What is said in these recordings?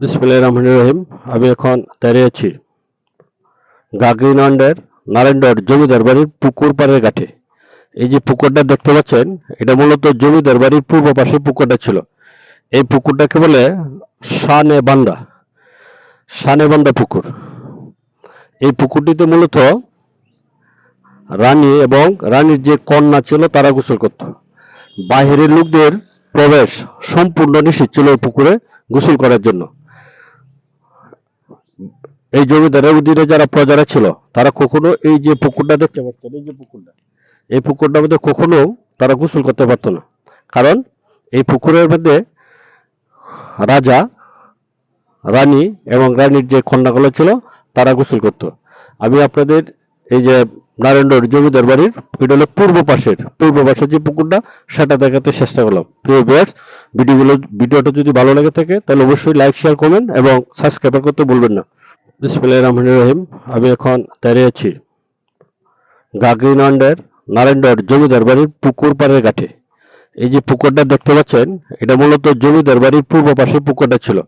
বিসমিল্লাহির রহমানির রহিম। আমি এখন দাঁড়িয়ে আছি গাগরিনন্ডের নারায়ণগড় জমিদার বাড়ির পুকুর পাড়ের ঘাটে। এই যে পুকুরটা দেখতে পাচ্ছেন, এটা মূলত জমিদার বাড়ির পূর্ব পাশে পুকুরটা ছিল। এই পুকুরটাকে বলে শানে বান্দা শানে বান্দা পুকুর। এই পুকুরটিতে মূলত রানী এবং রানীর যে কন্যা ছিল, তারা গোসল করত। বাহিরের লোকদের প্রবেশ সম্পূর্ণ নিষিদ্ধ ছিল পুকুরে গোসল করার জন্য। এই জমিদারের অধীনে যারা প্রজারা ছিল, তারা কখনো এই যে পুকুরটা দেখতে পাচ্ছেন এই যে পুকুরটা, এই পুকুরটার মধ্যে কখনো তারা গোসল করতে পারতো না। কারণ এই পুকুরের মধ্যে রাজা, রানী এবং রানীর যে কন্যাগুলো ছিল, তারা গোসল করত। আমি আপনাদের এই যে নারায়ণগড় জমিদার বাড়ির, এটা হলো পূর্ব পাশের পূর্ব পাশের যে পুকুরটা, সেটা দেখাতে চেষ্টা করলাম। প্রিয় বিয়ার্স ভিডিওগুলো, ভিডিওটা যদি ভালো লাগে থাকে, তাহলে অবশ্যই লাইক শেয়ার কমেন্ট এবং সাবস্ক্রাইব করতে ভুলবেন না। বিসমিল্লাহির রহমানির রহিম। আমি এখন দাঁড়িয়ে আছি গাগরিনন্ডের নারায়ণগড় জমিদার বাড়ির পুকুর পাড়ের ঘাটে। এই যে পুকুরটা দেখতে পাচ্ছেন, এটা মূলত জমিদার বাড়ির পূর্ব পাশে পুকুরটা ছিল।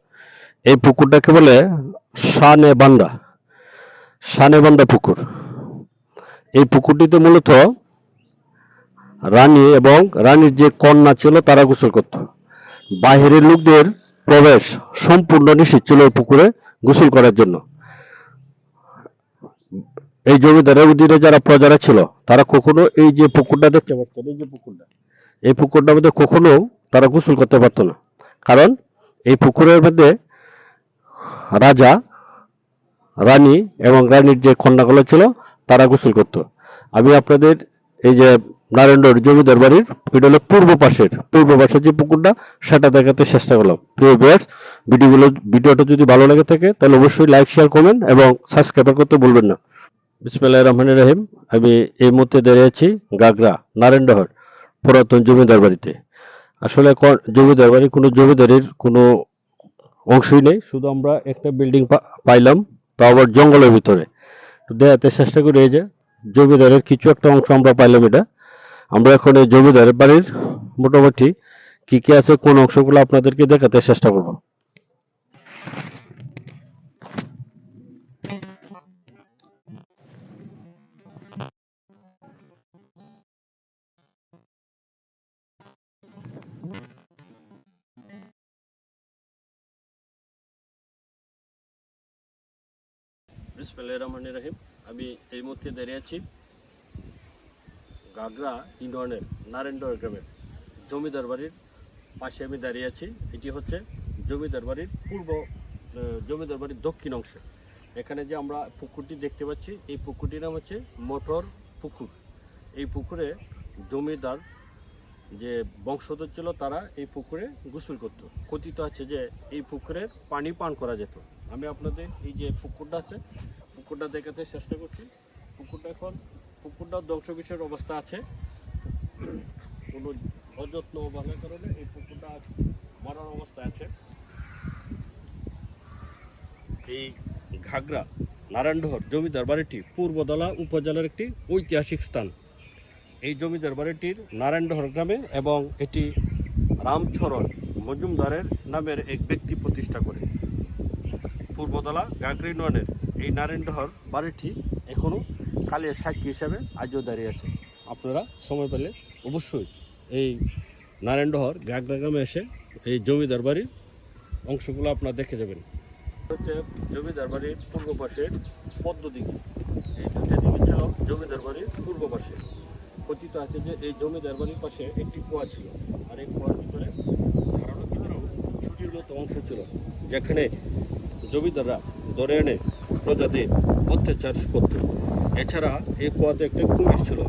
এই পুকুরটাকে বলে শানে বান্দা শানে বান্দা পুকুর। এই পুকুরটিতে মূলত রানী এবং রানীর যে কন্যা ছিল, তারা গোসল করত। বাহিরের লোকদের প্রবেশ সম্পূর্ণ নিষিদ্ধ ছিল পুকুরে গোসল করার জন্য। এই জমিদারের অধীনে যারা প্রজারা ছিল, তারা কখনো এই যে পুকুরটা দেখতে পাচ্ছেন এই যে পুকুরটা। এই পুকুরটার মধ্যে কখনো তারা গোসল করতে পারতো না। কারণ এই পুকুরের মধ্যে রাজা, রানী এবং রানীর যে কন্যাগুলো ছিল, তারা গোসল করত। আমি আপনাদের এই যে নারায়ণগড় জমিদার বাড়ির এটা হলো পূর্ব পাশের পূর্ব পাশের যে পুকুরটা, সেটা দেখাতে চেষ্টা করলাম। প্রিয় বিয়ার্স ভিডিওগুলো, ভিডিওটা যদি ভালো লাগে থাকে, তাহলে অবশ্যই লাইক শেয়ার কমেন্ট এবং সাবস্ক্রাইব করতে ভুলবেন না। বিসমিল্লাহির রহমানির রহিম। আমি এই মুহূর্তে দাঁড়িয়ে আছি গাগরা নারায়ণডহর পুরাতন জমিদার বাড়িতে আসলে জমিদার বাড়ি কোনো জমিদারের কোনো অংশই নেই। শুধু আমরা একটা বিল্ডিং পাইলাম তা আবার জঙ্গলের ভিতরে। দেখাতে চেষ্টা করি, এই যে জমিদারের কিছু একটা অংশ আমরা পাইলাম এটা। আমরা এখন এই জমিদারের বাড়ির মোটামুটি কি কি আছে, কোন অংশগুলো আপনাদেরকে দেখাতে চেষ্টা করব। বিসমিল্লাহির রহমানির রহিম। আমি এই মুহূর্তে দাঁড়িয়ে আছি গাগরা ইউনিয়নের নারায়ণগড় গ্রামের জমিদার বাড়ির পাশে আমি দাঁড়িয়ে আছি। এটি হচ্ছে জমিদার বাড়ির পূর্ব জমিদার বাড়ির দক্ষিণ অংশ। এখানে যে আমরা পুকুরটি দেখতে পাচ্ছি, এই পুকুরটির নাম হচ্ছে মোটর পুকুর। এই পুকুরে জমিদার যে বংশধর ছিল, তারা এই পুকুরে গোসল করত। কথিত আছে যে এই পুকুরের পানি পান করা যেত। আমি আপনাদের এই যে পুকুরটা আছে, পুকুরটা দেখাতে চেষ্টা করছি। পুকুরটা এখন, পুকুরটা ধ্বংসবিষয়ের অবস্থা আছে। কোনো অযত্ন অবহেলার কারণে এই পুকুরটা মরার অবস্থায় আছে। এই ঘাগরা নারায়ণডহর জমিদার বাড়িটি পূর্বদলা উপজেলার একটি ঐতিহাসিক স্থান। এই জমিদার বাড়িটির নারায়ণডহর গ্রামে এবং এটি রামচরণ মজুমদারের নামের এক ব্যক্তি প্রতিষ্ঠা করে। পূর্বদলা গাগরি ইউনিয়নের এই নারায়ণডহর বাড়িটি এখনও কালের সাক্ষী হিসাবে আজও দাঁড়িয়ে আছে। আপনারা সময় পেলে অবশ্যই এই নারায়ণডহর গাগরা গ্রামে এসে এই জমিদার বাড়ির অংশগুলো আপনারা দেখে যাবেন। হচ্ছে জমিদার বাড়ির পূর্ব পাশের পদ্ম দিঘি। এই দুইটা দিঘি ছিল জমিদার বাড়ির পূর্ব পাশে। কথিত আছে যে এই জমিদার বাড়ির পাশে একটি কুয়া ছিল। আর এই কুয়ার ভিতরে ধারালো কিছু ছুটির মতো অংশ ছিল, যেখানে জমিদাররা ধরে এনে প্রজাদের অত্যাচার করত। এছাড়া এই কুয়াতে একটা কুমির ছিল।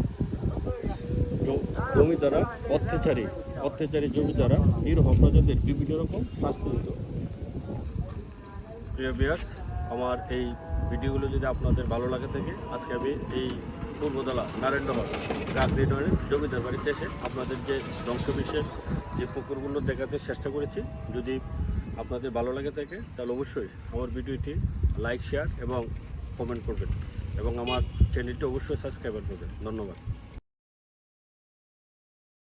জমিদাররা অত্যাচারী অত্যাচারী জমিদাররা নিরহ প্রজাদের বিভিন্ন রকম শাস্তি দিত। প্রিয় বিয়ার্স আমার এই ভিডিওগুলো যদি আপনাদের ভালো লাগে থাকে, আজকে আমি এই পূর্বদলা নারায়ণনগর গাগরি ইউনিয়নের জমিদার বাড়িতে এসে আপনাদের যে ধ্বংসবিশের যে পুকুরগুলো দেখাতে চেষ্টা করেছি, যদি আপনাদের ভালো লাগে থাকে তাহলে অবশ্যই আমার ভিডিওটি লাইক শেয়ার এবং কমেন্ট করবেন এবং আমার চ্যানেলটি অবশ্যই সাবস্ক্রাইব করবেন। ধন্যবাদ।